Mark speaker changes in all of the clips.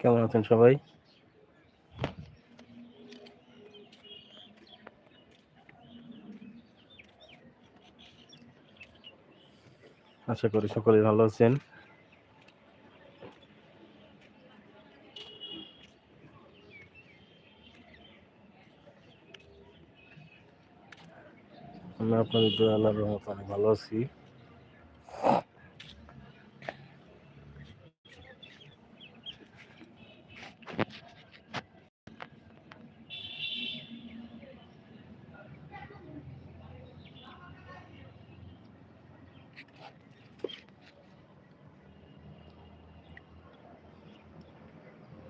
Speaker 1: কেমন আছেন সবাই? আশা করি সকলেই ভালো আছেন। আমি আপনাদের আল্লাহর রহমত অনেক ভালো আছি।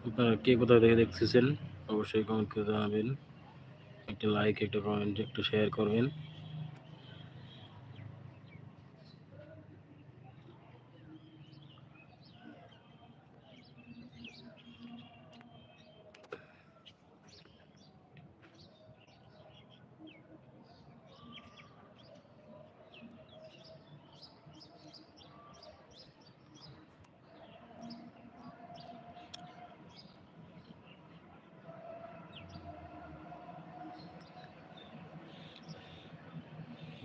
Speaker 1: আপনারা কে কোথায় থেকে দেখতেছেন? অবশ্যই কমেন্ট করে জানাবেন। একটা লাইক একটা কমেন্ট একটা শেয়ার করবেন।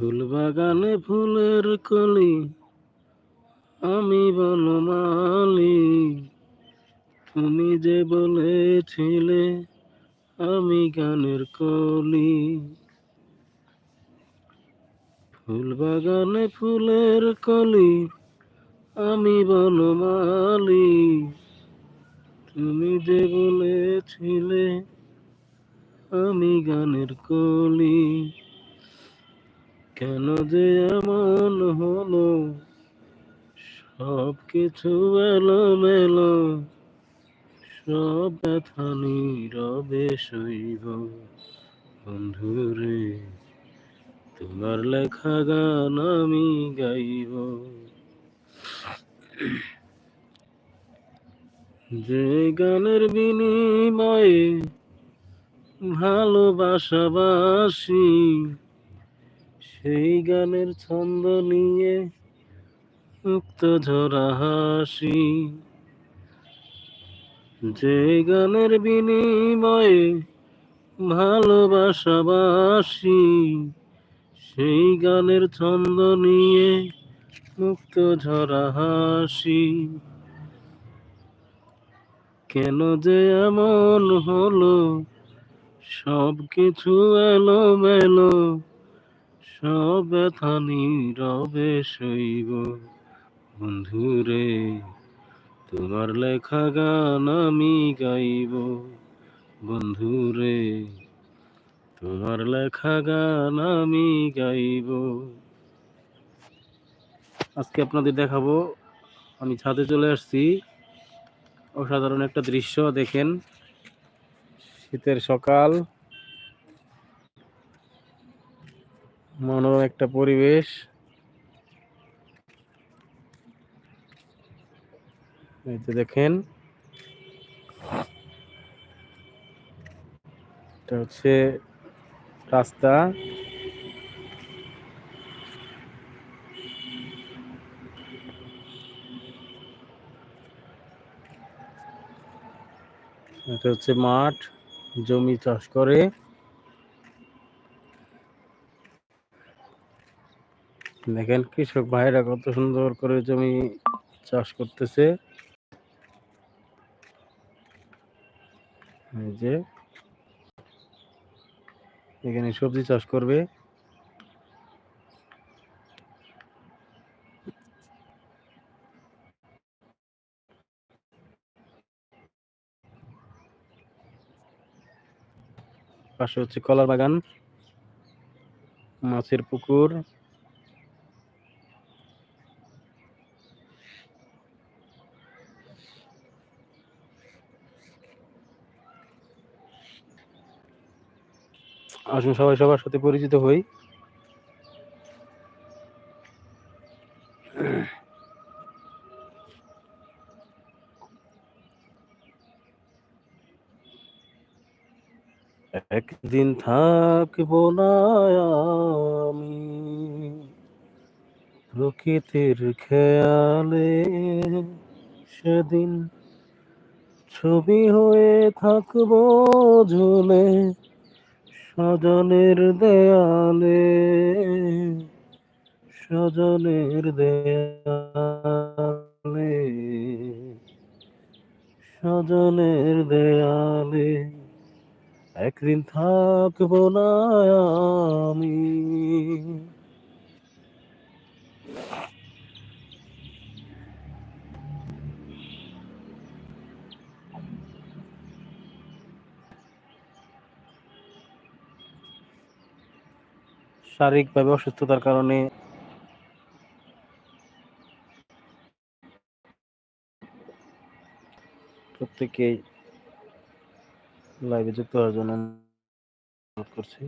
Speaker 1: ফুল বাগানে ফুলের কলি, আমি বনমালি তুমি যে বলেছিলে আমি গানের কলি। ফুল বাগানে ফুলের কলি, আমি বনমালি তুমি যে বলেছিলে আমি গানের কলি। কেন যে এমন হলো? সব কিছু এলো মেলো সব ব্যথা নীরবে সইব। বন্ধুরে, তোমার লেখা গান আমি গাইব। যে গানের বিনিময়ে ভালোবাসাবাসি সেই গানের ছন্দ নিয়ে মুক্ত ঝরা হাসি। যে গানের বিনিময়ে ভালোবাসাবাসি, সেই গানের ছন্দ নিয়ে মুক্ত ঝরা হাসি। কেন যে এমন হলো সব কিছু এলো মেলো সব ব্যথা নীরবে সইব। বন্ধুরে, তোমার লেখা গান আমি গাইব। বন্ধুরে, তোমার লেখা গান আমি গাইব। আজকে আপনাদের দেখাবো, আমি ছাদে চলে আসছি। অসাধারণ একটা দৃশ্য, দেখেন। শীতের সকাল। মনোরম একটা পরিবেশ। দেখেন। এটা হচ্ছে রাস্তা। এটা হচ্ছে মাঠ। জমি চাষ করে। দেখেন কৃষক ভাইরা কত সুন্দর করে জমি চাষ করতেছে। যে, এখানে সবজি চাষ করবে। পাশে হচ্ছে কলার বাগান, মাছের পুকুর। আসুন সবাই সবার সাথে পরিচিত হই। একদিন থাকব না আমি প্রকৃতির খেয়ালে, সেদিন ছবি হয়ে থাকব ঝুলে। সজনের দেয়ালে সজনের দেয়ালে সজনের দেয়ালে একদিন থাকব না আমি। শারীরিকভাবে অসুস্থতার কারণে প্রত্যেকেই লাইভে যুক্ত হওয়ার জন্য অনুরোধ করছি।